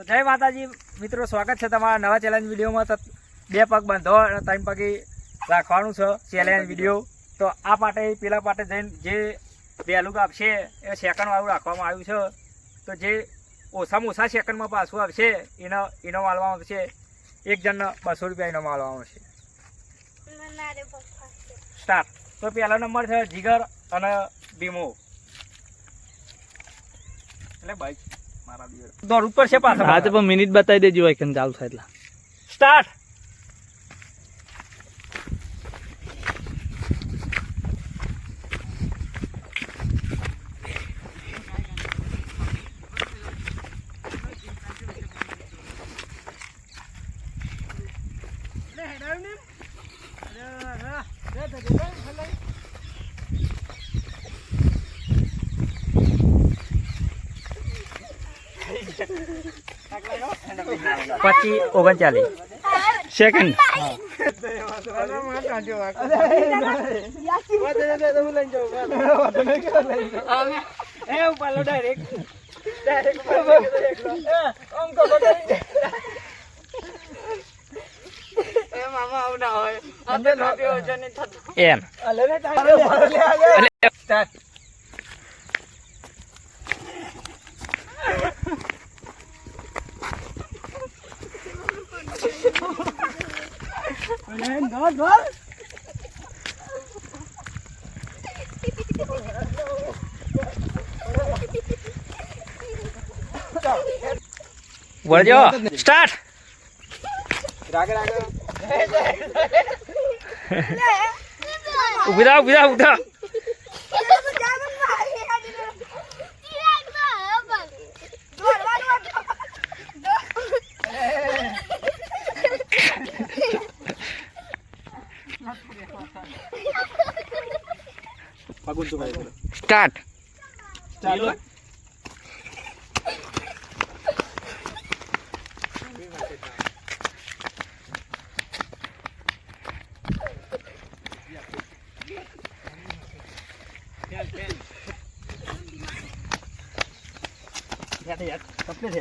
તો જય માતાજી. મિત્રો સ્વાગત છે તમારા નવા ચેલેન્જ વિડીયોમાં. તો બે પગ બાંધો અને ત્રણ પગે રાખવાનું છે ચેલેન્જ વીડિયો તો આ પાટે પેલા પાટે જઈને જે વહેલું આપશે એ સેકન્ડ વાળું રાખવામાં આવ્યું છે. તો જે ઓછામાં ઓછા સેકન્ડમાં પાછું આવશે એનો એનો માલવામાં આવશે. એક જણને બસો રૂપિયા એનો માલવામાં આવશે. સ્ટાર્ટ તો પહેલો નંબર છે જીગર અને બીમો એટલે ભાઈ મારા ઉપર છે પાછા હા તો પણ મિનિટ બતાવી દેજો હોય કે ચાલુ થાય એટલે. સ્ટાર્ટ પચીસ ઓગણચાલીસ. સેકન્ડ એમ. વળજો. સ્ટાર્ટ. ઊભી થાવ ઊભી થાવ ઊભી ಸ್ಟಾರ್ಟ್ ಕಂಪ್ಲೀಟ್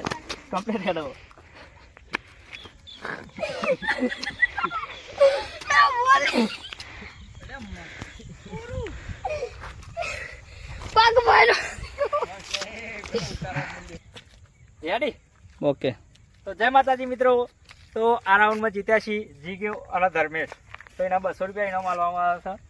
ಕಂಪ್ಲೀಟ್ ಹೇಳು Yeah, what? રેડી ઓકે તો જય માતાજી મિત્રો. તો આ રાઉન્ડમાં જીત્યા છીએ. જી ગયો અને ધર્મેશ. તો એના બસો રૂપિયા ઇનામ માલવામાં આવે છે